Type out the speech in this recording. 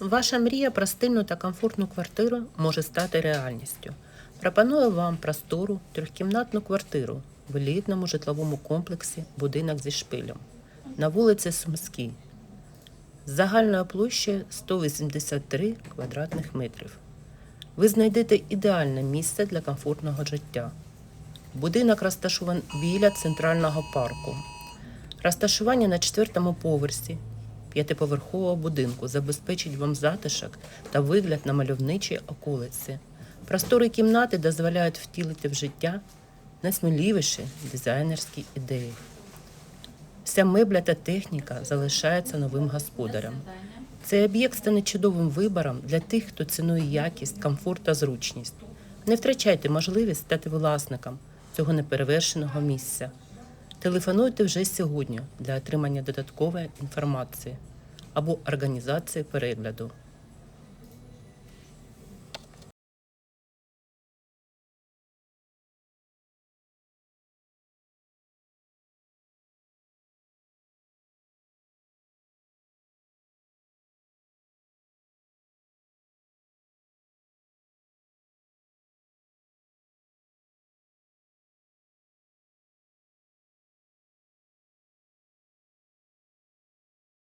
Ваша мрія про стильну та комфортну квартиру може стати реальністю. Пропоную вам простору трьохкімнатну квартиру в елітному житловому комплексі будинок зі шпилем на вулиці Сумській загальною площею 183 квадратних метрів. Ви знайдете ідеальне місце для комфортного життя. Будинок розташований біля центрального парку. Розташування на четвертому поверсі п'ятиповерхового будинку забезпечить вам затишок та вигляд на мальовничі околиці. Простори кімнати дозволяють втілити в життя найсміливіші дизайнерські ідеї. Вся мебля та техніка залишається новим господарем. Цей об'єкт стане чудовим вибором для тих, хто цінує якість, комфорт та зручність. Не втрачайте можливість стати власником цього неперевершеного місця. Телефонуйте вже сьогодні для отримання додаткової інформації або організації перегляду.